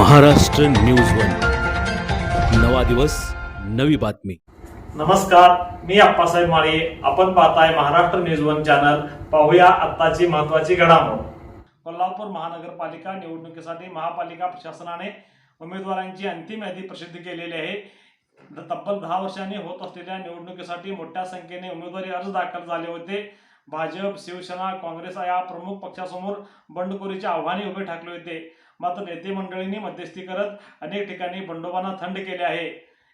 Maharashtra news one. नवा दिवस नवी बातमी. नमस्कार मी अप्पासाहेब माळे. आपण पाहताय महाराष्ट्र न्यूज वन चॅनल. पाहूया आत्ताची महत्वाची घडामोड. कोल्हापूर महानगरपालिका निवडणुकीसाठी महापालिका प्रशासनाने उमेदवारांची अंतिम यादी प्रसिद्ध केलेली आहे. तब्बल दहा वर्षांनी होत असलेल्या निवडणुकीसाठी मोठ्या संख्येने उमेदवारी अर्ज दाखल झाले होते. भाजप शिवसेना काँग्रेस या प्रमुख पक्षासमोर बंडखोरीचे आव्हाने उभे ठाकले होते. मात्र नेते मंडळींनी मध्यस्थी करत अनेक ठिकाणी बंडोबांना थंड केले आहे.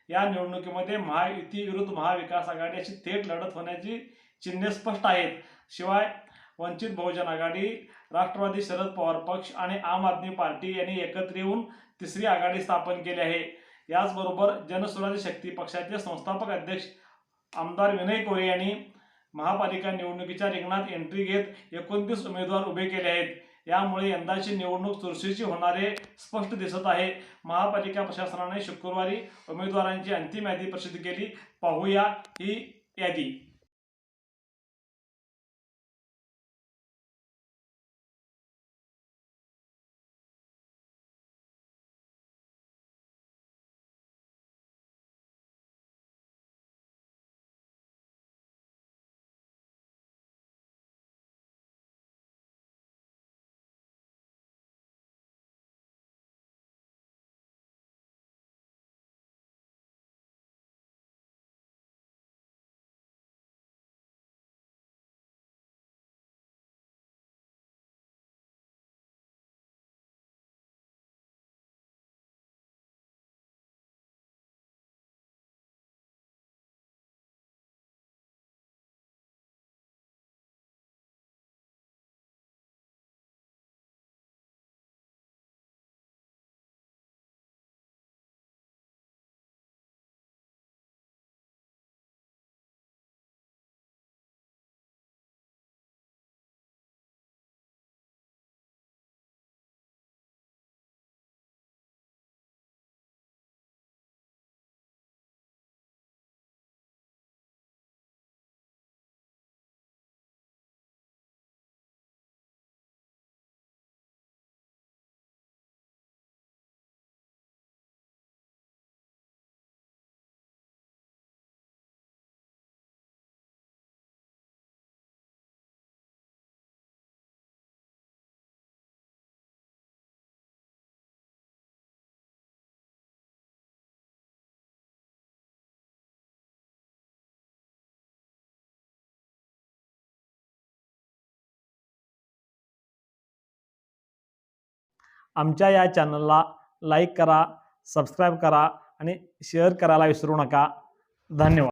या निवडणुकीमध्ये महायुती विरुद्ध महाविकास आघाडी अशी थेट लढत होण्याची चिन्हे स्पष्ट आहेत. शिवाय वंचित बहुजन आघाडी राष्ट्रवादी शरद पवार पक्ष आणि आम आदमी पार्टी यांनी एकत्र येऊन तिसरी आघाडी स्थापन केली आहे. याचबरोबर जनसुराज्य शक्ती पक्षाचे संस्थापक अध्यक्ष आमदार विनय कोरे यांनी महापालिका निवडणुकीच्या रिंगणात एंट्री घेत एकोणतीस उमेदवार उभे केले आहेत. यामुळे यंदाची निवडणूक चुरशीची होणारे स्पष्ट दिसत आहे. महापालिका प्रशासनाने शुक्रवारी उमेदवारांची अंतिम यादी प्रसिद्ध केली. पाहूया ही यादी. आमच्या या चॅनलला लाईक करा सबस्क्राईब करा आणि शेअर करायला विसरू नका. धन्यवाद.